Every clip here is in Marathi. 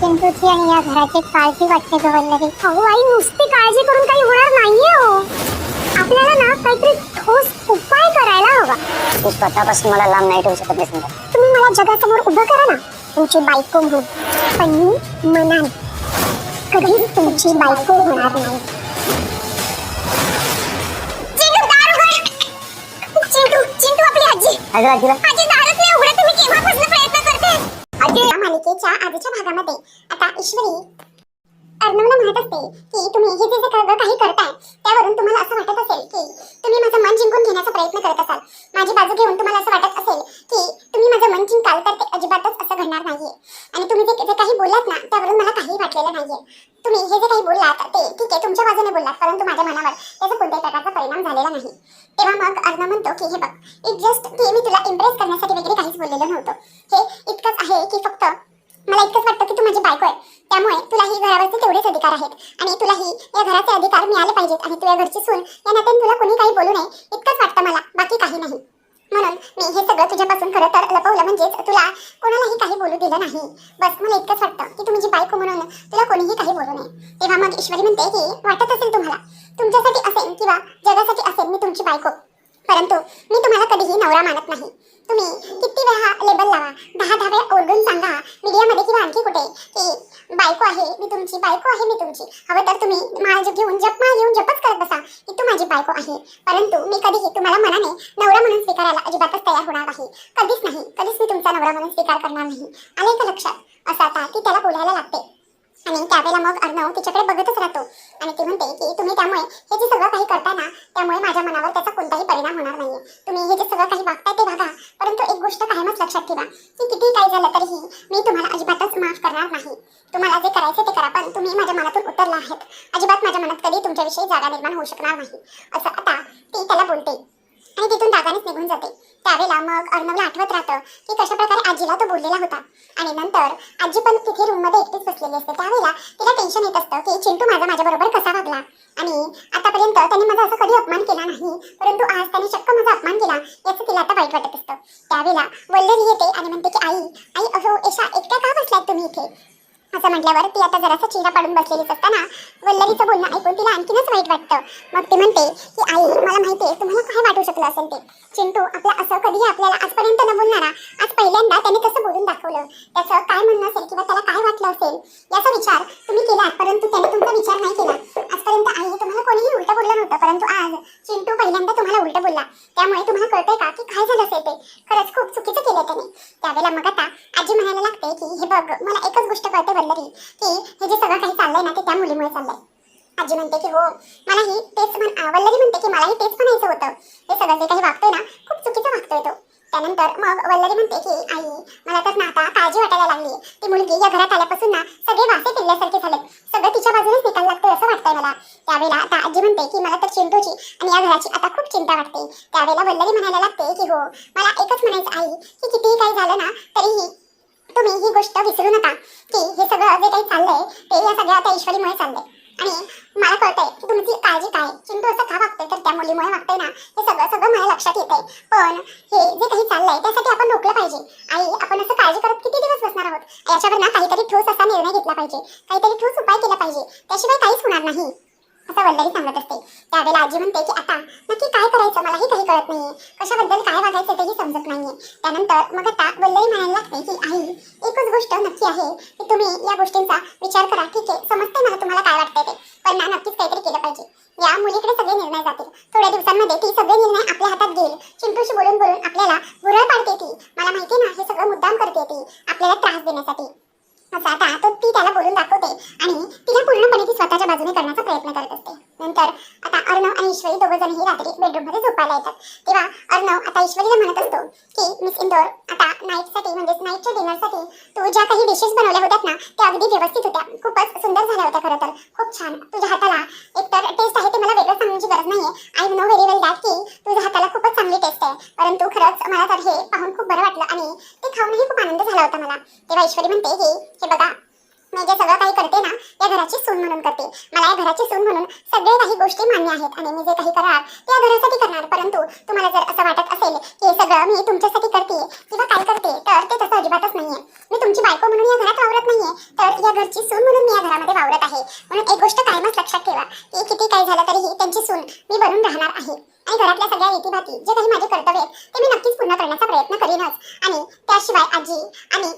चिंटूची आणि या घराची काळजी वाटते ग वल्लरी अहो आई नुसती काळजी करून काही होणार नाहीये हो. आपल्याला ना काहीतरी ठोस उपाय करायला हवा. तू स्वतःपासून मला लांब नाही ठेवू शकत नाही तुम्ही मला जगासमोर उभं करा ना. तुमची बायको म्हणून पण मी मनाने. कधीच तुमची बायको होणार नाही. चिंटू चिंटू आपली आजी. अगं आजीला आजी दारच नाही उघडत तुम्ही केव्हापासून प्रयत्न करते आजी या मालिकेच्या आधीच्या भागामध्ये. आता ईश्वरी अर्णवला म्हणत असते की तुम्ही हे जे जे सगळं काही करताय त्यावरून तुम्हाला असं वाटत असेल की तुम्ही माझं मन जिंकून घेण्याचा प्रयत्न करत असाल माझी बाजू घेऊन तुम्हाला असं वाटत असेल की तुम्ही माझं मन जिंकाल तर ते अजिबातच असं घडणार नाहीये आणि तुम्ही जे जे काही बोललात ना त्यावरून मला काही वाटलेलं नाहीये तुम्ही हे जे काही बोललात ते ठीक आहे तुमच्या बाजूने बोललात परंतु माझ्या मनावर त्याचा कोणत्याही प्रकारचा परिणाम झालेला नाही तेव्हा मग अर्णव म्हणतो की हे बघ इट जस्ट की मी तुला इम्प्रेस करण्यासाठी वगैरे काहीच बोललेलं नव्हतं हे इतकंच आहे की फक्त मला इतकंच वाटतं की तू माझी बायको आहे त्यामुळे तुलाही घरावरचे तेवढेच अधिकार आहेत आणि तुलाही या घराचे अधिकार मिळाले पाहिजेत आणि तू या घरची सून या नात्याने तुला कोणी काही बोलू नये इतकंच वाटतं मला बाकी काही नाही म्हणून मी हे सगळं तुझ्यापासून खरं तर लपवलं म्हणजेच तुला कोणालाही काही बोलू दिलं नाही. बस मला इतकंच वाटतं की तुम्ही जी बायको म्हणून तिला कोणीही काही बोलू नये. तेव्हा मग ईश्वरी म्हणते की वाटत असेल तुम्हाला. तुमच्यासाठी असेल किंवा जगासाठी असेल मी तुमची बायको. परंतु मी तुम्हाला कधीही नवरा मानत नाही. तुम्ही किती वेळा लेबल लावा दहा दहा वेळा ओरडून सांगा मीडियामध्ये किंवा आणखी कुठे की बायको आहे मी तुमची बायको आहे मी तुमची. हवं तर तुम्ही माळ घेऊन जप माळ घेऊन जपच करत बसा की तू माझी बायको आहे. परंतु मी कधीही तुम्हाला मनाने नवरा म्हणून स्वीकारायला अजिबातच तयार होणार नाही. कधीच नाही कधीच मी तुमचा नवरा म्हणून स्वीकार करणार नाही. आले का लक्षात असं आता ती त्याला बोलायला लागते. आणि त्यावेळेला मग अर्णव तिच्याकडे बघतच राहतो. आणि ती म्हणते की तुम्ही त्यामुळे हे जे सगळं काही करता ना त्यामुळे माझ्या मनावर त्याचा कोणताही परिणाम होणार नाहीये. तुम्ही हे जे सगळं काही वागताय ते बघा परंतु एक गोष्ट कायमच लक्षात ठेवा की किती काही झालं तरीही मी तुम्हाला अजिबातच माफ करणार नाही. तुम्हाला जे करायचं ते करा पण तुम्ही माझ्या मनातून उतरला आहात. अजिबात माझ्या मनात कधी तुमच्याविषयी जागा निर्माण होऊ शकणार नाही. असं आता ती त्याला बोलते. आणि तिथून दादानेच निघून जाते. त्यावेळेला मग अर्णवला आठवत राहतं की कशा प्रकारे आजीला तो बोललेला होता. आणि नंतर आजी पण तिथे रूममध्ये एकटीच बसलेली असते. त्यावेळेला तिला टेन्शन येत असतं की चिंटू माझा माझ्याबरोबर कसा वागला? आणि आतापर्यंत त्यांनी माझा असं कधी अपमान केला नाही परंतु आज त्याने चक्क माझा अपमान केला याचं तिला आता वाईट वाटत असतं. त्यावेळेला वल्लरी येते आणि म्हणते की आई आई अहो एशा एकट्या का बसलात तुम्ही इथे? असं म्हटल्यावर ती आता जरासा चिरा पाडून बसलेलीच असताना वल्लरीचं बोलणं ऐकून तिला आणखीनच वाईट वाटतं. मग ती म्हणते की आई मला माहिती आहे तुम्हाला काय वाटू शकलं असेल ते? चिंटू आपला असं कधीही आपल्याला आजपर्यंत न बोलणारा आज पहिल्यांदा त्याने कसं बोलून दाखवलं. त्याचं काय म्हणणं असेल किंवा त्याला काय वाटलं असेल याचा विचार तुम्ही केला परंतु त्याने तुमचा विचार नाही केला. आजपर्यंत आई तुम्हाला कोणीही उलटं बोललं नव्हतं परंतु आज चिंटू पहिल्यांदा तुम्हाला उलटं बोलला. त्यामुळे तुम्हाला कळतंय का की काय झालं असेल ते? खरंच खूप चुकीचं केलं त्याने. त्यावेळेला मग आता आजी म्हणायला लागते की हे बघ मला एकच गोष्ट कळते वल्लरी की की हे जे सगळं काही चाललंय ना ते त्या मुलीमुळे चाललंय. आजी म्हणते की हो मलाही तेच म्हण वल्लरी म्हणते की मलाही तेच म्हणायचं होतं. हे सगळं जे काही वागतोय ना खूप चुकीचं वागतोय तो. त्यानंतर मग वल्लरी म्हणते की आई मला तर ना आता काळजी वाटायला लागली. ती मुलगी या घरात आल्यापासून ना सगळे वासे फिरल्यासारखे झाले सगळं तिच्या बाजूनेच निकाल लागतोय असं वाटतंय मला. त्यावेळेला आता आजी म्हणते की मला तर चिंटूची आणि या घराची आता खूप चिंता वाटते. त्यावेळेला वल्लरी म्हणायला लागते की हो मला एकच म्हणायचं आई की कितीही काही झालं ना तरीही तुम्ही ही गोष्ट विसरू नका की हे सगळं जे काही चाललंय ते या सगळ्या त्या ईश्वरीमुळे चाललंय. आणि मला कळतंय की तुमची काळजी काय चिंटू असं का वागतंय? तर त्या मुलीमुळे वागतंय ना हे सगळं सगळं मला लक्षात येतंय. पण हे जे काही चाललंय त्यासाठी आपण रोखलं पाहिजे. आई आपण असं काळजी करत किती दिवस बसणार आहोत? याच्यावर ना काहीतरी ठोस असा निर्णय घेतला पाहिजे. काहीतरी ठोस उपाय केला पाहिजे. त्याशिवाय काहीच होणार नाही. असं वल्लरी सांगत असते. त्यावेळेला आजी म्हणते की आता नक्की काय करायचं? मलाही काही कळत नाहीये. कशाबद्दल काय वागायचं तेही समजत नाहीये. त्यानंतर मग आता वल्लरी म्हणायला लागते की आई एकच गोष्ट नक्की आहे. की तुम्ही या गोष्टींचा विचार करा. ठीक आहे समजते मला तुम्हाला काय वाटतंय ते. पण ना नक्कीच काहीतरी केलं पाहिजे. या मुलीकडे सगळे निर्णय जातील. थोड्या दिवसांमध्ये ती सगळे निर्णय आपल्या हातात घेईल. चिंटूशी बोलून बोलून आपल्याला भुरळ पाडते ती. मला माहिती ना हे सगळं मुद्दाम करते ती. आपल्याला त्रास देण्यासाठी. असं आता तो ती त्याला बोलून दाखवते आणि तिला पूर्णपणे ती स्वतःच्या बाजूने करण्याचा प्रयत्न करत असते. नंतर आता अर्णव आणि ईश्वरी दोघं जणही रात्री बेडरूममध्ये झोपायला येतात. तेव्हा अर्णव आता ईश्वरीला म्हणत असतो की मिस इंदोर आता नाईटसाठी म्हणजेच नाईटच्या डिनरसाठी तू ज्या काही डिशेस बनवल्या होत्यात ना त्या अगदी व्यवस्थित होत्या. खूपच सुंदर झाल्या होत्या खरं तर. खूप छान. तुझ्या हाताला एकतर टेस्ट आहे ते मला वेगळं सांगण्याची गरज नाहीये. I know very well that की तुझ्या हाताला खूपच चांगली टेस्ट आहे. परंतु खरंच मला तर हे पाहून खूप बरं वाटलं आणि ते खाऊनही खूप आनंद झाला होता मला. तेव्हा ईश्वरी म्हणते की हे बघा मी जे सगळं काही करते ना या घराची सून म्हणून करते. मला या घराची सून म्हणून सगळे काही गोष्टी मान्य आहेत आणि मी जे काही करणार ते या घरासाठी करणार. परंतु तुम्हाला जर असं वाटत असेल की हे सगळं मी तुमच्यासाठी करते किंवा काय करते तर ते तसं अजिबातच नाहीये. मी तुमची बायको म्हणून या घरात वावरत नाहीये तर या घरची सून म्हणून मी या घरामध्ये वावरत आहे. म्हणून एक गोष्ट कायमच लक्षात ठेवा की किती काय झालं तरीही त्यांची सून मी बनून राहणार आहे. आणि घरातल्या सगळ्या रीतीभाती जे काही माझे कर्तव्य आहेत ते मी नक्कीच पूर्ण करण्याचा प्रयत्न करीनच. आणि त्याशिवाय आजी आणि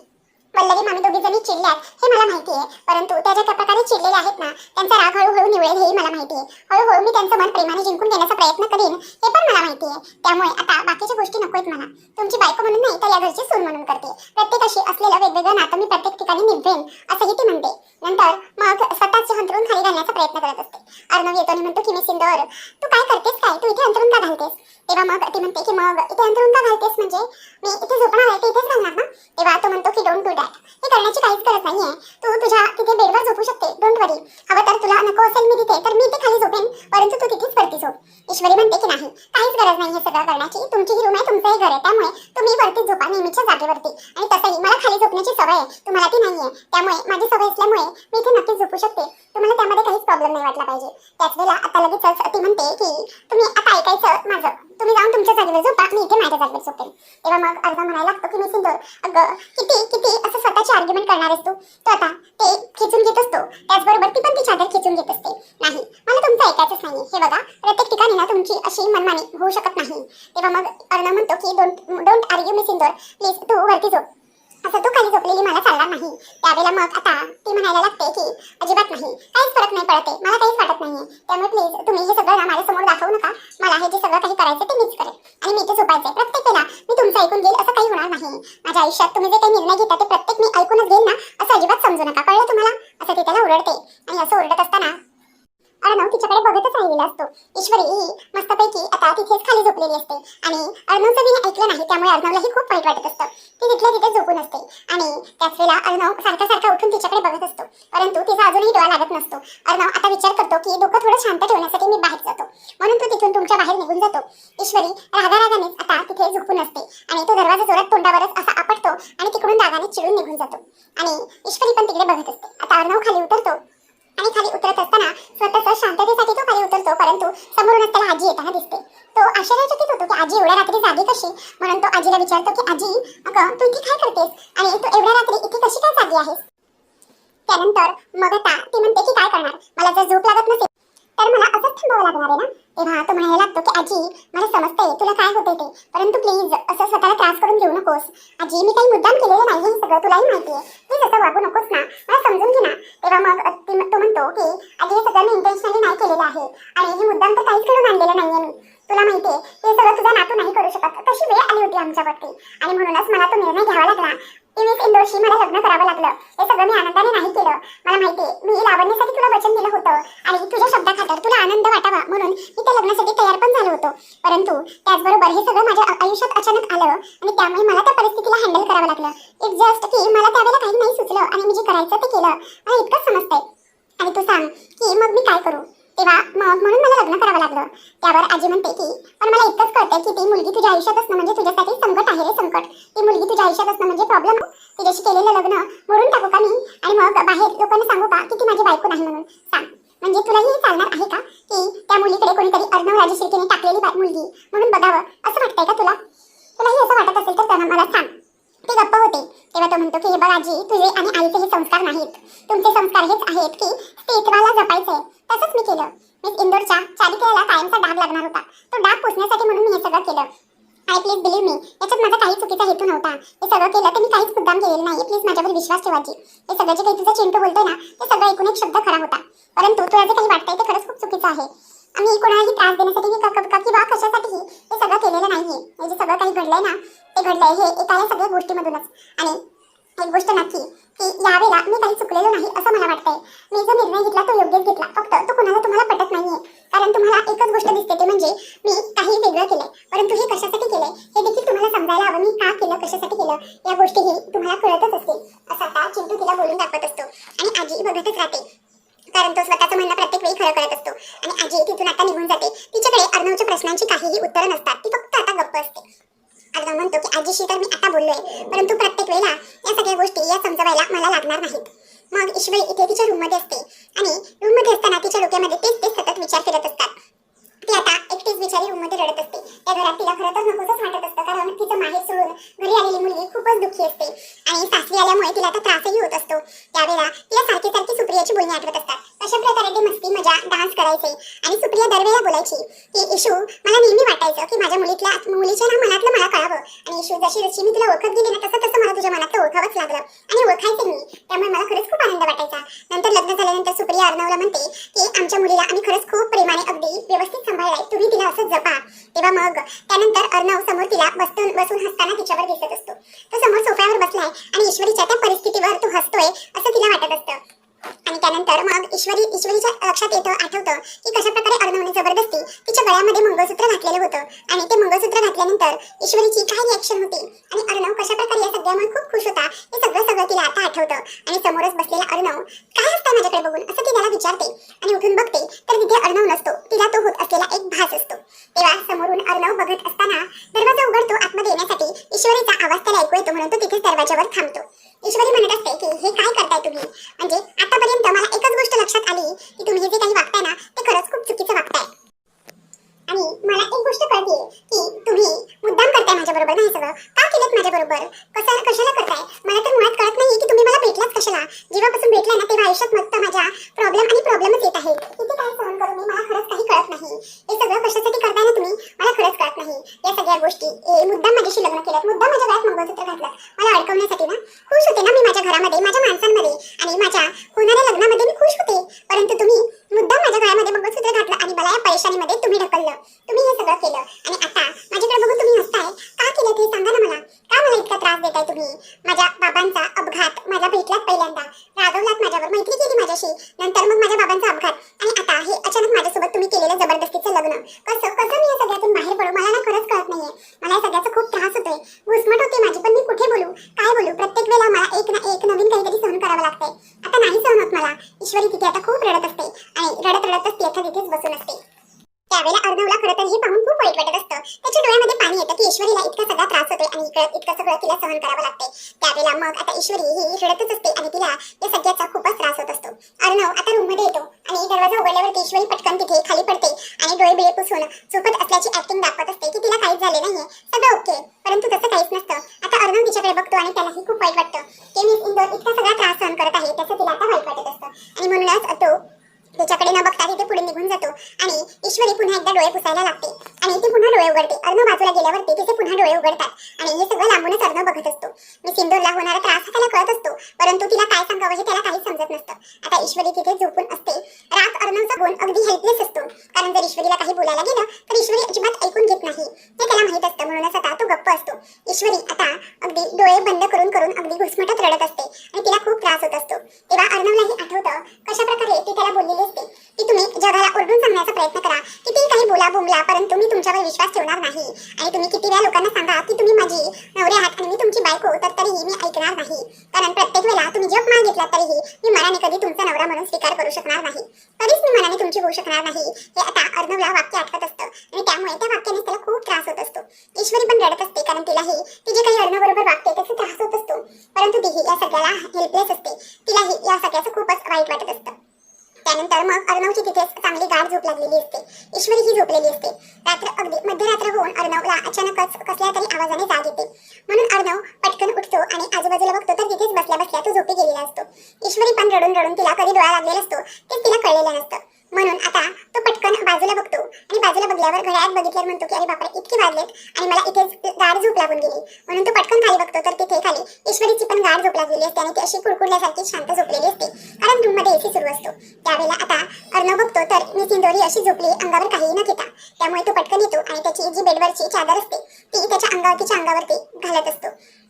वल्लरी मामी दोघी जणी चिडल्यात हे मला माहिती आहे परंतु त्या ज्या प्रकारे चिडलेल्या आहेत ना त्यांचा राग हळूहळू निवळेल हेही मला माहिती आहे हळूहळू मी त्यांचं मन प्रेमाने जिंकून घेण्याचा प्रयत्न करीन हे पण मला माहिती आहे त्यामुळे आता बाकीच्या गोष्टी नकोत मला. तुमची बायको म्हणून नाही तर या घरची सून म्हणून करते. प्रत्येकाशी असलेलं वेगवेगळं नातं मी प्रत्येक ठिकाणी निभवेन असंही ती म्हणते. नंतर मग स्वतःचे अंतरून खाली घालण्याचा प्रयत्न करत असते. अर्णव येतो आणि म्हणतो की मी सिंदर तू काय करतेस काय? तू इथे अंतरून का घालतेस. तेव्हा मग ती म्हणते की मग इथे अंथरून का घालतेस म्हणजे? मी इथे झोपणार आहे ते इथेच घालणार ना? तेव्हा तो म्हणतो की डोंट डू दॅट हे करण्याची काहीच गरज नाहीये. तू तुझ्या तिथे बेडवर झोपू शकते. डोंट वरी हवं तर तुला नको असेल मी तिथे तर मी इथे खाली झोपेन परंतु तू तिथेच वरती झोप. ईश्वरी म्हणते की नाही काहीच गरज नाही हे सगळं करण्याची. तुमची ही रूम आहे तुमचंही घर आहे. त्यामुळे तुम्ही वरती झोपा नेहमीच्या जागेवरती. आणि तसंही मला खाली झोपण्याची सवय आहे. तुम्हाला ती नाहीये. त्यामुळे माझी सवय असल्यामुळे मी इथे नक्कीच झोपू शकते. तुम्हाला त्यामध्ये काहीच प्रॉब्लेम नाही वाटला पाहिजे. त्याच वेळेला आता लगेचच ती म्हणते की तुम्ही आता ऐकायचं माझं. तुम्ही जाऊन तुमच्या जागेवर झोपा. मी इथे माझ्या जागेवर झोपेन. तेव्हा मग अर्धा म्हणायला लागतो की मी सिंदूर. अगं किती किती? असं स्वतःची आर्ग्युमेंट करणार असतो तो आता ते खेचून घेत असतो. त्याचबरोबर ती पण ती चादर खेचून घेत असते. नाही मला तुमचं ऐकायचंच नाही. हे बघा प्रत्येक ठिकाणी ना तुमची अशी मनमानी होऊ शकत नाही. तेव्हा मग अर्णा म्हणतो की डोंट डोंट आर्ग्यू मी सिंदूर. प्लीज तू वरती झोप. असं तू खाली झोपलेली मला चालणार नाही. त्यावेळेला मग आता ती म्हणायला लागते की अजिबात नाही. काहीच फरक नाही पडते. मला काहीच वाटत नाहीये. त्यामुळे प्लीज तुम्ही हे सगळं माझ्यासमोर दाखवू नका. मला हे जे सगळं काही करायचं ते मीच करेन. आणि मी ते झोपायचंय. प्रत्येक वेळा मी तुमचं ऐकून घेईल असं काही होणार नाही. माझ्या आयुष्यात तुम्ही जे काही निर्णय घेता ते प्रत्येक मी ऐकूनच घेईल ना असं अजिबात समजू नका. कळलं तुम्हाला? असं ती त्याला ओरडते. आणि असं ओरडत असताना बघतच असतो. ईश्वरी ही मस्तपैकी आता तिथेच खाली झोपलेली असते. आणि अर्णवचं तिने ऐकलं नाही त्यामुळे अर्णवलाही खूप वाईट वाटत असतं. ती तिथल्या तिथे झोपून असते. आणि त्याच वेळेला अर्णव सारखा सारखा उठून तिच्याकडे बघत असतो. परंतु तिचा अजूनही डोळा लागत नसतो. अर्णव आता विचार करतो की डोकं थोडं शांत ठेवण्यासाठी मी बाहेर जातो. म्हणून तो तिथून तुमच्या बाहेर निघून जातो. ईश्वरी रागारागानेच आता तिथे झोपून असते. आणि तो दरवाजा जोरात तोंडावरच असा आपटतो आणि तिकडून रागाने चिडून निघून जातो. आणि ईश्वरी पण तिकडे बघत असते. आता अर्णव खाली उतरतो. परंतु समोरूनच त्याला आजी येताना दिसते. तो आश्चर्यचकित होतो की आजी एवढ्या रात्री जागी कशी? म्हणून तो आजीला विचारतो की आजी अगं तू इथे काय करतेस? आणि तू एवढ्या रात्री इथे कशी काय जागी आहेस? त्यानंतर मग आता ती म्हणते की काय करणार? मला जर झोप लागत नसेल तर मला असंच थांबावं लागणार आहे ना? तेव्हा तो म्हणायला लागतो की आजी मला समजतंय तुला काय होतंय ते. परंतु प्लीज असं स्वतःला त्रास करून घेऊ नकोस. आजी मी काही मुद्दाम केलेलं नाही हे सगळं तुलाही माहिती आहे प्लीज असं वागू नकोस ना. मला समजून घे ना. तेव्हा मग तो म्हणतो की आजी हे सगळं मी इंटेन्शनली नाही केलेलं आहे. आणि हे मुद्दाम तर काहीच करून आणलेलं नाहीये मी. तुला माहितीये हे सगळं तुझा नातू नाही करू शकत. तशी वेळ आली होती आमच्यावरती. आणि म्हणूनच मला तो निर्णय घ्यावा लागला. इमेज इंदोरशी मला लग्न करावं लागलं. हे सगळं मी आनंदाने नाही केलं. मला माहितीये मी लावण्यासाठी तुला वचन दिलं होतं. आणि तुझ्या शब्दाखातर तुला आनंद वाटावा म्हणून मी त्या लग्नासाठी तयार पण झालो होतो. परंतु त्याचबरोबर हे सगळं माझ्या आयुष्यात अचानक आलं आणि त्यामुळे मला त्या परिस्थितीला हँडल करावं लागलं. इट जस्ट की मला त्यावेळेला काही नाही सुचलं आणि मी जे करायचं ते केलं. मला इतकंच समजतंय. आणि तू सांग की मग मी काय करू? तेव्हा मग म्हणून मला लग्न करावं लागलं. त्यावर आजी म्हणते की पण मला इतकंच कळतंय की ती मुलगी तुझ्या आयुष्यात असणं म्हणजे तुझ्यासाठी संकट आहे रे संकट. ती मुलगी तुझ्या आयुष्यात असणं म्हणजे प्रॉब्लेम तिच्याशी केलेलं लग्न मोडून टाकू का मी? आणि मग बाहेर लोकांना सांगू का की ती माझी बायको नाही म्हणून? सांग. म्हणजे तुलाही हे चालणार आहे का? की त्या मुलीकडे कोणीतरी अर्णव राजश्रीकीने टाकलेली मुलगी म्हणून बघावं? असं वाटतंय का तुला? तुलाही असं वाटत असेल तर त्यांना मला सांग. ते गप्प होते. तेव्हा तो म्हणतो की हे बघ आजी तुझे आणि आईचे हे संस्कार नाहीत. तुमचे संस्कार हेच आहेत की स्त्रीत्वाला जपायचे तसंच मी केलं. मी इंदोरच्या चारित्र्याला कायमचा डाग लागणार होता. तो डाग पुसण्यासाठी म्हणून मी हे सगळं केलं. आय प्लीज बिलीव्ह मी याच्यात माझा काही चुकीचा हेतू नव्हता. हे सगळं केलं तर मी काहीच मुद्दाम केलेलं नाही. प्लीज माझ्यावर विश्वास ठेवायची हे सगळं जे काही तुझा चिंटू बोलतोय ना ते सगळं एकूण एक शब्द खरा होता. परंतु तुला जे काही वाटतंय ते खरंच खूप चुकीचं आहे. आम्ही कोणालाही त्रास देण्यासाठी की किंवा कशासाठीही हे सगळं केलेलं नाहीये. हे जे सगळं काही घडलंय ना ते घडलंय हे एका या सगळ्या गोष्टीमधूनच. आणि एक गोष्ट नक्की की यावेळेला मी काही चुकलेलो नाही असं मला वाटतंय. मी जो निर्णय घेतला तो योग्यच घेतला. फक्त तो कोणाला तुम्हाला पटत नाहीये. कारण तुम्हाला एकच गोष्ट दिसते ते म्हणजे मी काही वेगळं केलंय. परंतु हे कशासाठी केलंय हे देखील तुम्हाला समजायला हवं मी का केलं कशासाठी केलं या गोष्टीही तुम्हाला कळतच असतील. असं आता चिंटू तिला बोलून दाखवत असतो. आणि आजी बघतच राहते. कारण तो स्वतःचं म्हणणं प्रत्येक वेळी खरं करत असतो. आणि आजी तिथून आता निघून जाते. तिच्याकडे अर्णवच्या प्रश्नांची काहीही उत्तरं नसतात. ती फक्त आता गप्प असते. अर्णव म्हणतो की आजीशी तर मी आता बोललोय परंतु प्रत्येक वेळेला या सगळ्या गोष्टी या समजवायला मला लागणार नाहीत. मग ईश्वरी इथे तिच्या रूममध्ये असते आणि रूममध्ये असताना तिच्या डोक्यामध्ये तेच तेच सतत विचार फिरत असतात ती आता एकटीच बिचारी रूममध्ये रडत असते त्या घरात तिला खरं तर नकोसच वाटत असतं कारण तिचं माहेर सोडून घरी आलेली मुलगी खूपच दुःखी असते. आणि सासरी आल्यामुळे तिला आता त्रासही होत असतो. त्यावेळेला तिला सारखी सारखी सुप्रियाची बोलणी आठवत असतात. अशा प्रकारे ते मस्ती मजा डान्स करायचे आणि सुप्रिया दरवेळेला बोलायची की इशू मला नेहमी वाटायचं की माझ्या मुलीतल्या मुलीच्या ना मनातलं मला कळावं. आणि इशू जशी जशी मी तुला ओळखत गेली ना तसं तसं मला तुझ्या मनातलं ओळखावंच लागलं. आणि ओळखायचं मी त्यामुळे मला खरंच खूप आनंद वाटायचा. नंतर लग्न झाल्यानंतर सुप्रिया अर्णवला म्हणते की आमच्या मुलीला आम्ही खरंच खूप प्रेमाने अगदी व्यवस्थित सांभाळलाय. तुम्ही तिला असं जपा. किंवा मग त्यानंतर अर्णव समोर तिला बसून बसून हसताना तिच्यावर दिसत असतो. तो समोर सोफ्यावर बसलाय आणि ईश्वरीच्या त्या परिस्थितीवर तो हसतोय असं तिला वाटत असतं. आणि त्यानंतर मग ईश्वरी ईश्वरीच्या लक्षात येतं आठवतं की कशा प्रकारे अर्णवने जबरदस्ती तिच्या गळ्यामध्ये मंगळसूत्र घातलेलं होतं. आणि ते मंगळसूत्र घातल्यानंतर ईश्वरीची काय रिॲक्शन होती. आणि अर्णव कशा प्रकारे या सगळ्यामुळे खूप खुश होता हे सगळं सगळं तिला आता आठवतं. आणि समोरच बसलेला अर्णव काय असतं माझ्याकडे बघून? असं ती त्याला विचारते. आणि उठून बघते तर तिथे अर्णव नसतो. तिला तो होत असलेला एक भास असतो. तेव्हा समोरून अर्णव बघत असताना दरवाजा उघडतो आतमध्ये येण्यासाठी. ईश्वरीचा आवाज त्याला ऐकू येतो म्हणून तो तिथेच दरवाजावर थांबतो ईश्वरी म्हणत असते की हे काय करताय तुम्ही म्हणजे आतापर्यंत मला एकच गोष्ट लक्षात आली की तुम्ही जे काही वागताय ना ते खरंच खूप चुकीचं वागताय आणि मला एक गोष्ट कळते की तुम्ही मुद्दाम करताय माझ्या बरोबर नाही सगळं का केलं माझ्या बरोबर कसं कशाला करताय मला तर मुळात कळत नाही की तुम्ही मला भेटलाच कशाला जेव्हापासून भेटलाय ना तेव्हा आयुष्यात फक्त माझ्या प्रॉब्लेम आणि प्रॉब्लेमच येत आहे किती काय सहन करू मी मला खरंच काही कळत नाही हे सगळं कशासाठी करताय ना तुम्ही मला खरंच कळत नाही या सगळ्या गोष्टी ए, मुद्दाम माझ्याशी लग्न केलं मुद्दाम माझ्या गळ्यात मंगळसूत्र घातलं मला अडकवण्यासाठी ना खुश होते ना मी माझ्या घरामध्ये माझ्या माणसांमध्ये आणि माझ्या होणाऱ्या लग्नामध्ये मी खुश होते परंतु तुम्ही मुद्दाम माझ्या गळ्यामध्ये मंगळसूत्र घातलं आणि मला या परेशानीमध्ये तुम्ही ढकललं तुम्ही हे सगळं केलं आणि आता माझ्याकडे बघून तुम्ही हसताय का केलं ते सांगा ना मला का मला इतका त्रास देताय तुम्ही माझ्या बाबांचा अपघात मला भेटलात पहिल्यांदा रागवलात माझ्यावर मैत्री केली माझ्याशी नंतर मग माझ्या बाबांचा अपघात आणि आता हे अचानक माझ्यासोबत तुम्ही केलेलं जबरदस्तीचं लग्न कसं कसं मी या सगळ्यातून बाहेर पडू मला ना खरंच कळत नाहीये मला या सगळ्याचा खूप त्रास होतोय घुसमट होते माझी पण मी कुठे बोलू काय बोलू प्रत्येक वेळेला मला एक ना एक नवीन काहीतरी सहन करावं लागतंय आता नाही सहन होत मला ईश्वरी तिथे आता खूप रडत असते आणि रडत रडतच ती आता तिथेच बसून असते त्यावेळेला अर्णवला खरं तर हे पाहून खूप वाईट वाटत असतं त्याच्या डोळ्यामध्ये पाणी येतं की ईश्वरीला इतका सगळा त्रास होतोय आणि इकडं इतकं सगळं तिला सहन करावं लागतंय. त्यावेळेला मग आता ईश्वरी ही रडतच असते आणि तिला या सगळ्याचा खूपच त्रास होत असतो. अर्णव आता रूममध्ये येतो आणि दरवाजा उघडल्यावरती ईश्वरी पटकन तिथे खाली पडते आणि डोळे बिळे पुसून झोपत असल्याची ऍक्टिंग दाखवत असते की तिला काहीच झाले नाहीये. सगळं ओके परंतु तसं काहीच नसतं. आता अर्णव तिच्याकडे बघतो आणि त्यालाही खूप वाईट वाटतं. की मी इंदोर इतका सगळा त्रास सहन करत आहे त्याचं तिला आता वाईट वाटत असतं. आणि म्हणूनच तो त्याच्याकडे न बघता तिथे पुढे निघून जातो. आणि ईश्वरी पुन्हा एकदा डोळे पुसायला लागते. आणि ती पुन्हा डोळे उघडते. अर्णव बाजूला गेल्यावरती तिथे पुन्हा डोळे उघडतात. आणि हे सगळं लांबूनच अर्णव बघत असतो. मी सिंदूरला होणारा त्रास त्याला कळत असतो. परंतु तिला काय सांगावं हे त्याला काही समजत नसतं. आता ईश्वरी तिथे झोपून असते. रात अर्णवचा गुण अगदी हेल्पलेस असतो. कारण जर ईश्वरीला काही बोलायला गेलं वाक्य आठवत असतं. आणि त्यामुळे त्या वाक्याने त्याला खूप त्रास होत असतो. ईश्वरी पण रडत असते कारण तिलाही तिचे काही अर्णव वाक्य त्याचा त्रास होत असतो. परंतु तीही या सगळ्याला हेल्पलेस असते. तिलाही या सगळ्याचं खूपच वाईट वाटत असतं. त्यानंतर मग अर्णवची तिथेच चांगली गाढ झोप लागलेली असते. ईश्वरी ही झोपलेली असते. रात्र अगदी मध्यरात्र होऊन अर्णवला अचानकच कसल्या तरी आवाजाने जाग येते. म्हणून अर्णव पटकन उठतो आणि आजूबाजूला बघतो तर तिथेच बसल्या बसल्या तो झोपी गेलेला असतो. ईश्वरी पण रडून रडून तिला कधी डोळा लागलेला असतो ते तिला कळलेलं नसतं. म्हणून आता तो पटकन बाजूला बघतो आणि बाजूला बघल्यावर घड्याळात बघितल्यावर म्हणतो की अरे बापरे इतकी वाजलेत आणि मला इथेच गाढ झोप लागून गेली. म्हणून तो पटकन खाली बघतो तर तिथे खाली ईश्वरीची पण गाढ झोप लागलेली असते आणि ती अशी कुडकुडल्यासारखी शांत झोपलेली असते. कारण रूममध्ये एसी सुरू असतो. त्यावेळेला आता अर्णव बघतो तर मी सिंदोरी अशी झोपली अंगावर काहीही न घेता. त्यामुळे तो पटकन येतो आणि त्याची जी बेडवरची चादर असते ती त्याच्या अंगावर तिच्या अंगावरती घालत असतो.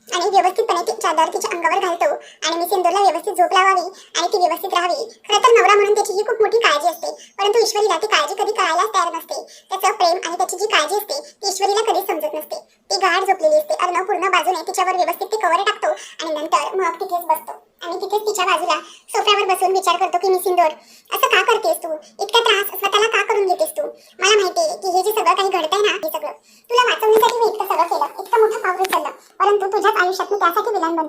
आणि व्यवस्थितपणे ती चादर तिच्या अंगावर घालतो. आणि मी सिंदूरला व्यवस्थित झोप लावावी आणि ती व्यवस्थित राहावी. खरं तर नवरा म्हणून त्याची ही खूप मोठी काळजी असते. परंतु ईश्वरीला ती काळजी कधी करायला तयार नसते. त्याचं प्रेम आणि त्याची जी काळजी असते ती ईश्वरीला कधीच समजत नसते. ती गाढ झोपलेली असते. अर्णव पूर्ण बाजूने तिच्यावर व्यवस्थित ते कवर टाकतो आणि नंतर मग तिथेच बसतो. आणि तिथेच तिच्या बाजूला सोफ्यावर बसून विचार करतो की मी सिंदूर असं का करतेस तू? इतका त्रास स्वतःला का करून घेतेस तू मला माहितीये की हे जे सगळं काही घडतंय ना हे सगळं तुला वाचवण्यासाठी मी इतकं सगळं केलं इतकं मोठं पाऊल उचललं परंतु तुझ्याच आयुष्यात मी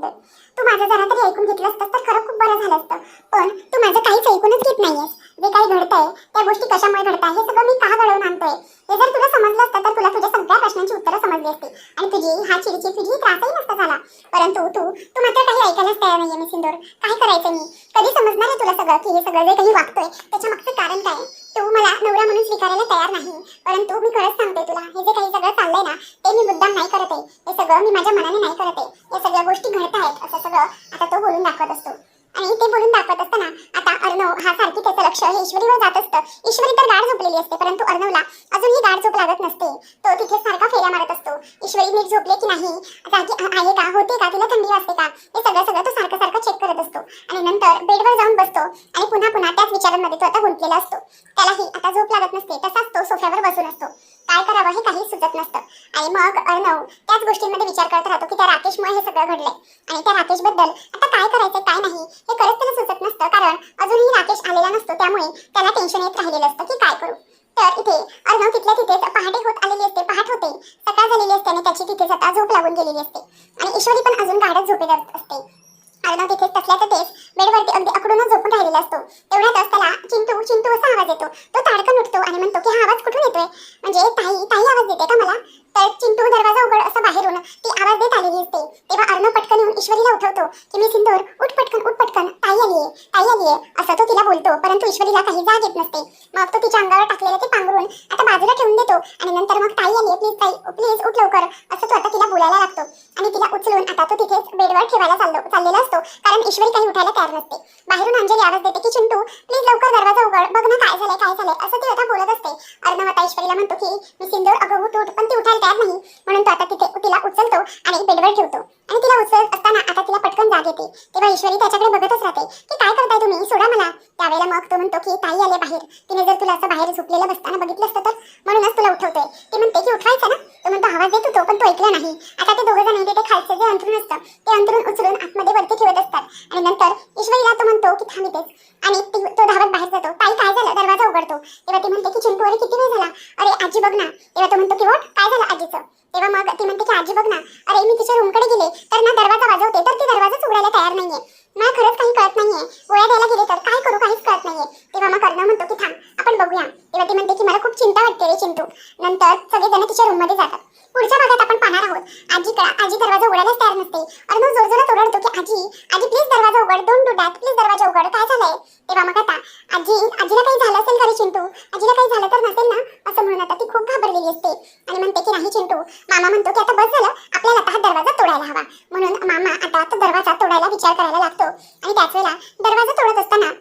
त्यासाठी तू माझं जरा तरी ऐकून घेतलं असतं तर खरं खूप बरं झालं असतं. पण तू माझं काहीच ऐकूनच घेत नाहीयेस. जे काही घडतंय त्या गोष्टी कशामुळे घडताय हे सगळं मी का घडवून आणतोय? हे जर तुला समजलं असतं तर तुला तुझ्या सगळ्या प्रश्नांची उत्तरं समजली असती. आणि तुझी हा चिडची तुझी त्रासही नसता झाला. परंतु तू तू मात्र काही ऐकायलाच तयार नाहीये मी सिंदूर काय करायचं मी? कधी समजणार आहे तुला सगळं की हे सगळं जे काही वागतोय त्याच्या मागचं कारण काय? तू मला नवरा म्हणून स्वीकारायला तयार नाही. परंतु मी खरंच सांगते तुला हे जे काही सगळं चाललंय ना ते मी मुद्दाम नाही करत आहे. हे सगळं मी माझ्या मनाने नाही करत आहे. या सगळ्या गोष्टी घडत आहेत असं सगळं आता तो बोलून दाखवत असतो. आणि ते बोलून दाखवत असताना आता अर्णव हा सारखी त्याचं लक्ष हे ईश्वरीवर जात असतं. ईश्वरी तर गाढ झोपलेली असते परंतु अर्णवला अजूनही गाढ झोप लागत नसते. तो तिथे सारखा फेऱ्या मारत असतो. ईश्वरी नीट झोपले की नाही? जागी आहे का? होते का? तिला थंडी वाजते का? हे सगळं सगळं तो सारखं सारखं चेक करत असतो. आणि नंतर बेडवर जाऊन बसतो आणि पुन्हा पुन्हा त्याच विचारांमध्ये तो आता गुंतलेला असतो. त्यालाही आता झोप लागत नसते. तसाच तो सोफ्यावर बसून असतो. काय करावं हे काही सुचत नसतं. आणि मग अर्णव त्याच गोष्टींमध्ये विचार करत राहतो की त्या राकेशमुळे हे सगळं घडलंय. आणि त्या राकेशबद्दल आता काय करायचं काय नाही हे खरंच त्याला सुचत नसतं. कारण अजूनही राकेश आलेला नसतो त्यामुळे त्याला टेन्शन येत राहिलेलं असतं की काय करू. तर इथे अर्णव तिथल्या तिथेच पहाटे होत आलेली असते पहाट होते. सकाळ झालेली असते आणि त्याची तिथेच आता झोप लागून गेलेली असते. आणि ईश्वरी पण अजून गाडत झोपेत असते. अर्णव तिथेच तसल्या तेच बेडवरती अगदी अकडूनच झोपून राहिलेला असतो. तेवढ्यातच त्याला चिंटू चिंटू असा आवाज येतो. तो ताडकन उठतो आणि म्हणतो की हा आवाज कुठून येतोय? म्हणजे ताई ताई आवाज देते का मला? तर चिंटू दरवाजा उघड असं बाहेरून ती आवाज देत आलेली असते तेव्हा अर्णव पटकन येऊन ईश्वरीला उठवतो. की मी सिंदूर उठ पटकन उठ पटकन. ताई आलीये ताई आलीये. असं तो तिला बोलतो. परंतु ईश्वरीला काही जाग येत नसते. मग तो तिच्या अंगावर टाकलेलं ते पांघरून आता बाजूला ठेवून देतो. आणि नंतर मग ताई आलीये प्लीज ताई प्लीज उठ लवकर. असं तो आता तिला बोलायला लागतो. आणि तिला उचलून आता तो तिथेच बेडवर ठेवायला चाललो चाललेला असतो. कारण ईश्वरी काही उठायला तयार नसते. बाहेरून अंजली आवाज देते की चिंटू प्लीज लवकर दरवाजा उघड. बघ ना काय झालंय काय झालंय. असं ती आता बोलत असते. अर्णव आता ईश्वरीला म्हणतो की मी सिंदूर अगं उठ उठ. पण ती उठायला तयार नाही म्हणून तो आता तिथे तिला उचलतो आणि बेडवर ठेवतो. आणि तिला उचलत असताना आता तिला पटकन जाग येते. तेव्हा ईश्वरी त्याच्याकडे बघतच राहते. की काय करताय तुम्ही? सोडा मला. त्यावेळेला मग तो म्हणतो की ताई आले बाहेर. तिने जर तुला असं बाहेर झोपलेलं बसताना बघितलं असतं तर? म्हणूनच तुला उठवतोय. ती म्हणते की उठवायचं ना. तो म्हणतो आवाज देत होतो पण तो ऐकला नाही. आता ते दोघं जण ते खालचं जे अंथरून असतं ते अंथरून उचलून आतमध्ये वरती ठेवत असतात. आणि नंतर ईश्वरीला तो म्हणतो की थांब आणि तो धावत बाहेर जातो. ताई काय झालं? दरवाजा उघडतो. तेव्हा ती म्हणते की चिंटू अरे किती वेळ झाला? अरे आजी बघ ना. तेव्हा तो म्हणतो की वॉट काय झालं? आजीचं. तेव्हा मग ती म्हणते की आजी बघ ना. अरे मी तिच्या रूमकडे गेले तर ना दरवाजा वाजवते तर ती दरवाजाच उघडायला तयार नाहीये. मला खरंच काही कळत नाहीये. गोळ्या द्यायला गेले तर काय करू काहीच कळत नाहीये. तेव्हा मग कर्ण म्हणतो की थांब आपण बघूया. तेव्हा ती म्हणते की मला खूप चिंता वाटते रे चिंटू. नंतर सगळेजण तिच्या रूममध्ये जातात. पुढच्या भागात आपण पाहणार आहोत. आजी आजी दरवाजा उघडायलाच तयार नसते. अर्णव जोरजोरात ओरडतो की आजी आजी प्लीज दरवाजा उघड. दोन डुडात प्लीज दरवाजा उघड. काय झालंय? तेव्हा मग आता आजी आजीला काही झालं असेल का रे चिंटू? आजीला काही झालं तर नसेल ना असं म्हणून आता ती खूप घाबरलेली असते आणि म्हणते की नाही चिंटू मामा म्हणतो की आता बस झालं आपल्याला आता हा दरवाजा तोडायला हवा. म्हणून मामा आता तो दरवाजा तोडायला विचार करायला लागतो. आणि त्याच वेळेला दरवाजा तोडत असताना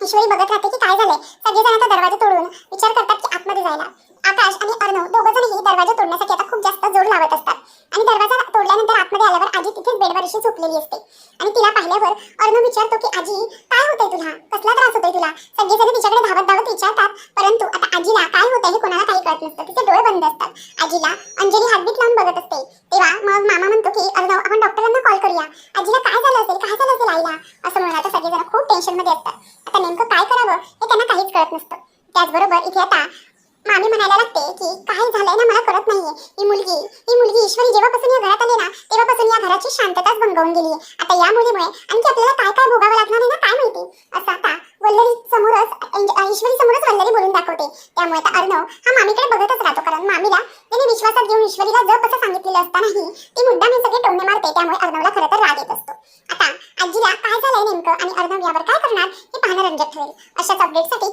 ईश्वरी बघत राहते की काय झालंय सगळेजण आता दरवाजा तोडून विचार करतात की आतमध्ये जायला आकाश आणि अर्णव दोघं जणही दरवाजा तोडण्यासाठी आता खूप जास्त जोर लावत असतात आणि दरवाजा तोडल्यानंतर आतमध्ये आल्यावर आजी तिथेच बेडवर अशी झोपलेली असते आणि तिला पाहिल्यावर अर्णव विचारतो की आजी काय होतंय तुला कसला त्रास होतोय तुला सगळेजण तिच्याकडे धावत धावत विचारतात परंतु आता आजीला काय होतंय हे कोणाला काही कळत नसतं तिचे डोळे बंद असतात आजीला अंजली हातबीत लावून बघत असते तेव्हा मग मामा म्हणतो की अर्णव आपण डॉक्टरांना कॉल करूया आजीला काय झालं असेल काय झालं असेल आईला असं म्हणून आता सगळेजण खूप टेन्शनमध्ये असतात आता नेमकं काय करावं हे त्यांना काहीच कळत नसतं त्याचबरोबर इथे आता मामी म्हणायला लागते की काय झालंय ना मला कळत नाहीये ही मुलगी ही मुलगी ईश्वरी जेव्हापासून या घरात आली ना तेव्हापासून या घराची शांतताच भंगवून गेली आता या मुलीमुळे आणखी आपल्याला काय काय भोगावं लागणार आहे ना काय माहिती असं आता वल्लरी समोरच अंज- ईश्वरी समोरच वल्लरी बोलून दाखवते त्यामुळे आता अर्णव हा मामीकडे बघतच राहतो कारण मामीला त्याने विश्वासात घेऊन ईश्वरीला जप असं सांगितलेलं असतानाही ती मुद्दाम हे सगळे टोमणे मारते त्यामुळे अर्णवला खरं तर राग येत असतो आता आजीला काय झालंय नेमकं आणि अर्णव यावर काय करणार हे पाहणं रंजक ठरेल अशाच अपडेटसाठी